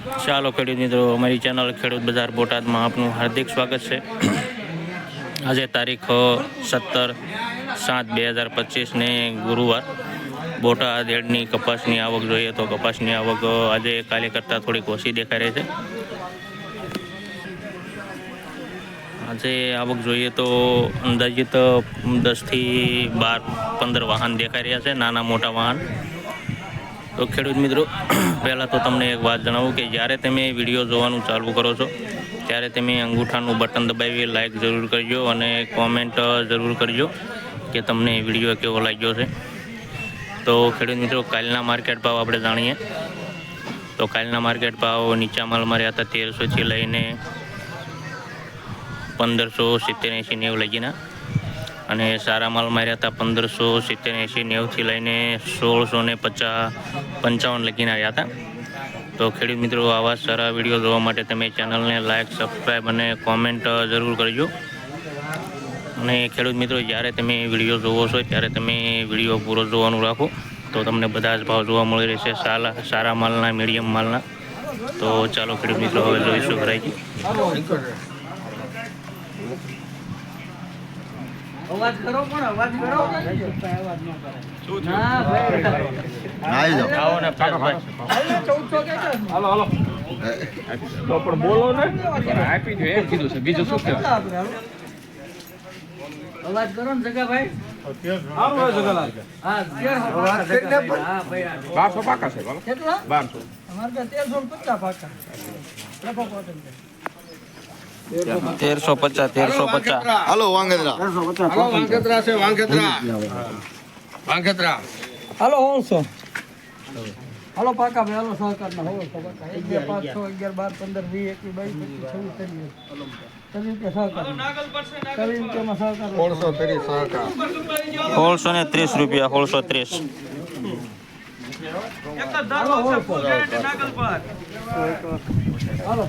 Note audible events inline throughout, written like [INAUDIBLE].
ચાલો ખેડૂત મિત્રો, અમારી ચેનલ ખેડૂત બજાર બોટાદમાં આપનું હાર્દિક સ્વાગત છે. આજે તારીખ સત્તર સાત બે હજાર પચીસને ગુરુવાર. બોટાદ હેડની કપાસની આવક જોઈએ તો કપાસની આવક આજે કાલે કરતાં થોડીક ઓછી દેખાઈ રહી છે. આજે આવક જોઈએ તો અંદાજિત દસથી બાર પંદર વાહન દેખાઈ રહ્યા છે, નાના મોટા વાહન. તો ખેડૂત મિત્રો, [CLEARS THROAT] પહેલાં તો તમને એક વાત જણાવું કે જ્યારે તમે વીડિયો જોવાનું ચાલુ કરો છો, ત્યારે તમે અંગૂઠાનું બટન દબાવી લાઈક જરૂર કરજો અને કોમેન્ટ જરૂર કરજો કે તમને વીડિયો કેવો લાગ્યો છે. તો ખેડૂત મિત્રો, કાલના માર્કેટ ભાવ આપણે જાણીએ. તો કાલના માર્કેટ ભાવ નીચા માલમાં રહ્યા હતા તેરસોથી લઈને પંદરસો સિત્તેર એંસી નેવું લગીના. અને સારા માલ માર્યા હતા પંદરસો સિત્તેર એંસી નેવથી લઈને સોળસો ને પચાસ પંચાવન લખીને આવ્યા હતા. તો ખેડૂત મિત્રો, આવા સારા વીડિયો જોવા માટે તમે ચેનલને લાઇક સબસ્ક્રાઈબ અને કોમેન્ટ જરૂર કરજો. અને ખેડૂત મિત્રો, જ્યારે તમે વીડિયો જોવો છો, ત્યારે તમે વીડિયો પૂરો જોવાનું રાખો. તો તમને બધા જ ભાવ જોવા મળી રહેશે સારા સારા માલના મીડિયમ માલના. તો ચાલો ખેડૂત મિત્રો, હવે જોઈશું ભરાઈ અવાજ કરો પણ અવાજ કરો. ના આવી જાઓ. આવો ને ચૌદસો કે છે? તો પણ બોલો ને. આપી દો એમ કીધું છે. બીજું શું કહેવાય? અવાજ કરો ને ભાઈ. બારસો પાકા છે બારસો. અમારે ત્યાં તેરસો પચાસ પાકા. છે. તેરસો પચાસ તેરસો પચાસ હાલો વાંગેદરા વાંગેત્રા છે વાંગેત્રા વાંગેત્રા હાલો હોલસો હાલો પાકા ભાઈ હાલો સહકાર ના હોલસો પાકા એક બે પાંચ છ અગિયાર બાર પંદર વીસ એકવીસ બાવીસ પચીસ છવ્વીસ ત્રીસ સોળસો ને ત્રીસ રૂપિયા સોળસો ત્રીસ. હાલો.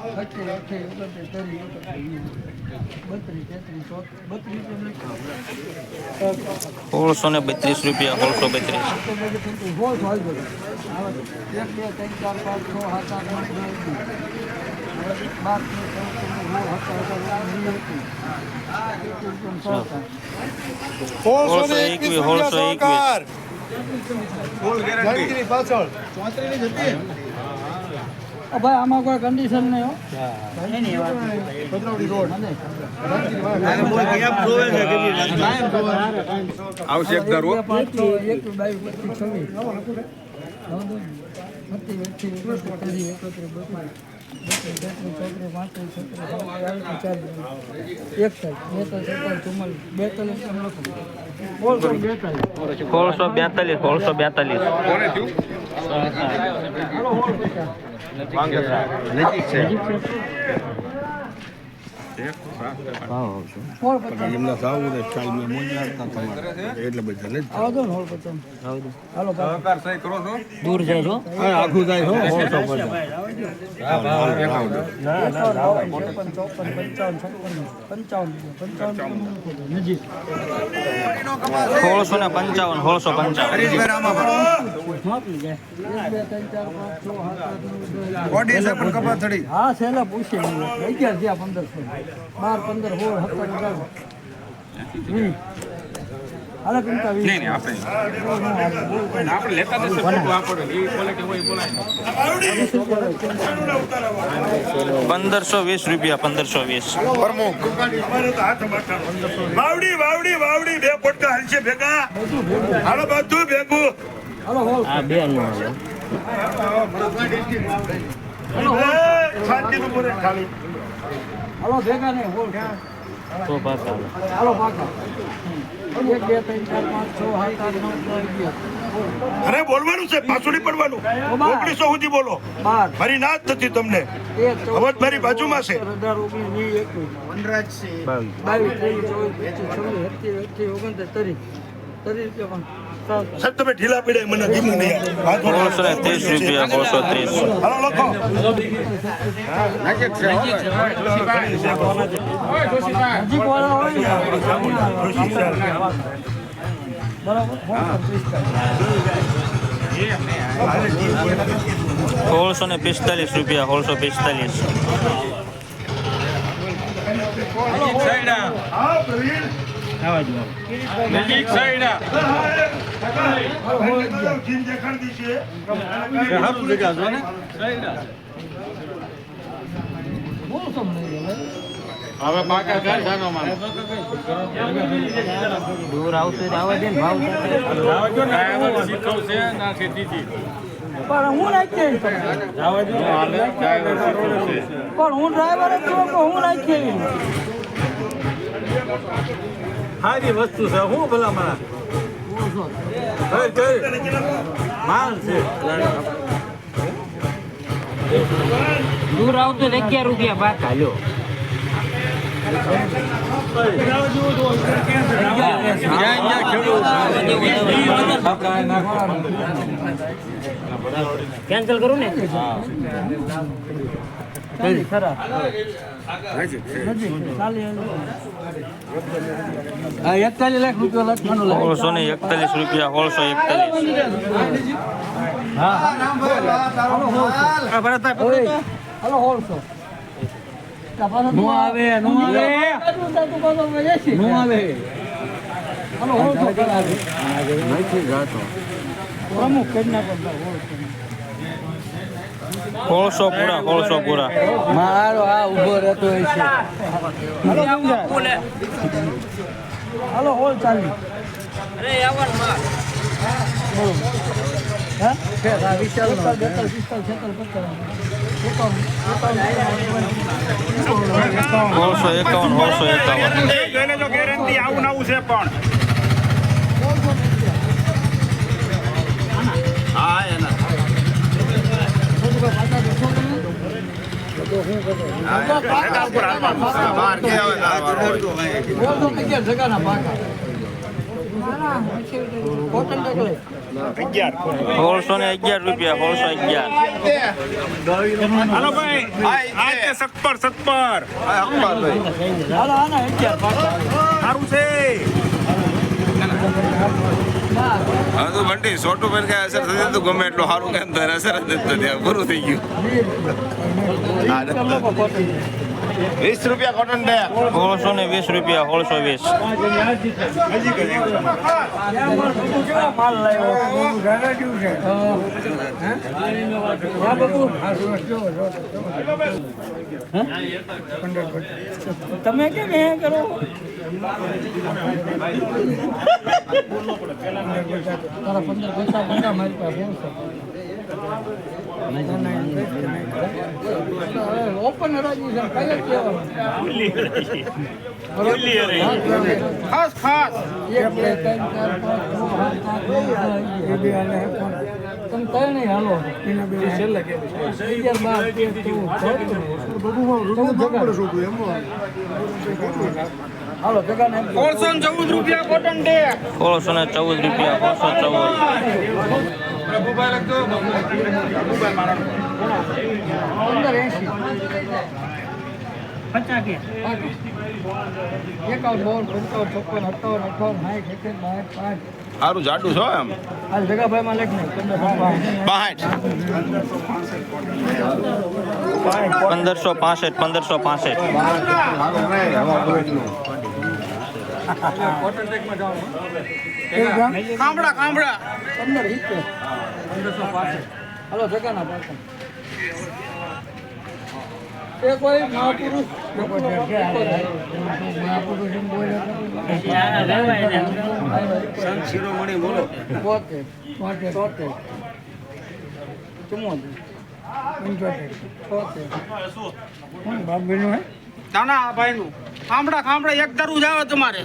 અઠ્યાવીસ અઠ્યાવીસ ઓગણત્રીસ ત્રીસ બત્રીસ તેત્રીસ બત્રીસ સોળસો ને બત્રીસ રૂપિયા સોળસો બત્રીસ. એક બે ત્રણ ચાર પાંચ છ સાત આઠ નવ દસ એકવીસ સોળસો એકવીસ ભાઈ આમાં કોઈ કન્ડિશન નહીં હો. આવશે એક દર સોળસો બેતાલીસ સોળસો બેતાલીસ. નજીક છે. એમના એટલે દૂર જાય આખું પંચાવન પંચાવન પંચાવન પંચાવન પંચાવન જાય છ આઠ નવ દસ હા છેલ્લા પૂછી પંદરસો. બાર પંદર સોળ સત્તર અઢાર. નહીં આપણે આપણે લેતા આપણે પંદરસો વીસ રૂપિયા પંદરસો વીસ. વાવડી વાવડી વાવડી બે પોટકા હાલશે ભેગા. હાલો બધું ભેગું. હાલો બે નો હાલો ભેગા નહીં હોલ. તો હાલો એક બે ત્રણ ચાર પાંચ છ સાત આઠ નવ દસ અરે બોલવાનું છે પાછું નહીં પડવાનું. ઓગણીસો સુધી બોલો. મારી ના જ નથી તમને અવાજ મારી બાજુમાં છે. વનરાજ છે બાવીસ ત્રેવીસ ચોવીસ પચીસ છવ્વીસ સત્યાવીસ અઠ્યાવીસ ઓગણત્રીસ ત્રીસ. ત્રીસ રૂપિયા પણ. સાહેબ તમે ઢીલા પીડે મને ધીમું નહીં બસો ને ત્રીસ રૂપિયા બસો ત્રીસ. હાલો લખો. સોળસો ને પિસ્તાલીસ રૂપિયા સોળસો પિસ્તાલીસ. નજીક સાઈડ જીન દેખાડી છે બોલ સમ નહીં હવે. હવે પાકા જાનો માં દૂર આવશે આવવા દે ને ભાવ શીખવશે ના. ખેતીથી પણ હું નાખી ડ્રાઈવર પણ હું ડ્રાઈવર જ છું તો હું નાખી સારી વસ્તુ છે. હું ભલા મારા. માલ છે. દૂર આવતો અગિયાર રૂપિયા બાદ હાલ્યો કેન્સલ કરું ને? ખરા. હા એકતાલીસ લાખ રૂપિયા લખવાનું સોળસો ને એકતાલીસ રૂપિયા સોળસો એકતાલીસ. હલો હોલસો નો આવે નો આવે. નો આવે. હલો હોલસો કરાવે પ્રમુખ કરી નાખો સોળસો પૂરા સોળસો પૂરા. મારો આ ઊભો રહેતો હોય છે. હાલો હોલ ચાલી હે? આ વિશાલ નો. સોળસો એકાવન સોળસો એકાવન. ગેરંટી આવું નવું છે પણ હા અગિયાર જગાના પાકા. કોટન ટેકલે. સોળસો ને અગિયાર રૂપિયા સોળસો અગિયાર. હાલો ભાઈ આ છે સત્પર પાકા. સારું છે. હવે તો બંટી સોટું પર કઈ અસર થતી તો ગમે એટલું સારું કેમ એને અસર જ નથી પૂરું થઈ ગયું વીસ રૂપિયા કોટન બે સોળસો ને વીસ રૂપિયા સોળસો વીસ માલ લાવ્યો. હા, બાપુ. હે? તમે કેમ એ કરો તારા પંદર પૈસા પંદર મારી પાસે ઓપન હરાજી છે કઈ કહેવાનું ખાસ ખાસ એક બે ત્રણ ચાર પાંચ છ સાત આઠ નવ દસ તમે કઈ નહીં હાલો. છેલ્લે અગિયાર બાર તેર ચૌદ હાલો જગા ને સોળસો ચૌદ રૂપિયા કોટન ડે સોળસો ને ચૌદ રૂપિયા સોળસો ચૌદ. પંદર એસી પચાસ કે? એકાવન બાવન પંચાવન છપ્પન અઠાવન અઠાવન સાઠ એકસઠ બાસઠ પાંચ. સારું જાડું છો એમ? હાલ જગાભાઈ માં લખ નહીં પંદરસો પાસઠ. પંદરસો પાસઠ કામડા કામડા. પંદર પંદરસો પાસઠ. હાલો એ કોઈ મહાપુરુષ બોલે તોતેર તોતેર ચુમ્મોતેર પંચોતેર કોણ આ ભાઈ નું કામડા કામડા એક દરું જાવ તમારે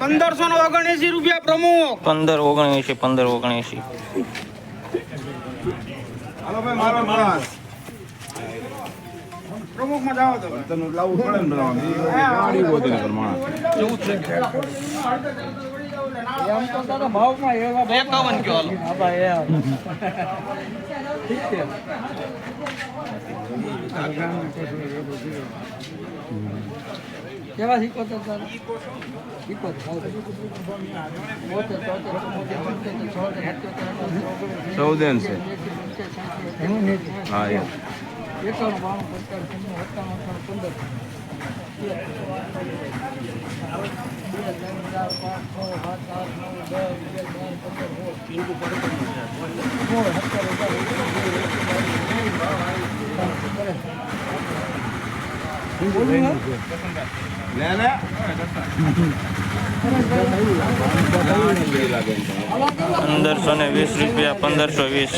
પંદરસો ને ઓગણએસી રૂપિયા પ્રમુખ. પંદર ઓગણએસી પંદર ઓગણએંશી તને લાવવું પડે ને બધા ગાડી ને માણસ. એમ તો તારા ભાવમાં એવા એકાવન હા ભાઈ છે [LAUGHS] કેવા શીખોતેર તારા? ચૌદ છે હા એ એકાણું બાણું પંચાણું સત્તાણું પંદર. પાંચ, છ, સાત, આઠ, નવ, દસ, પંદરસો ને વીસ રૂપિયા પંદરસો વીસ.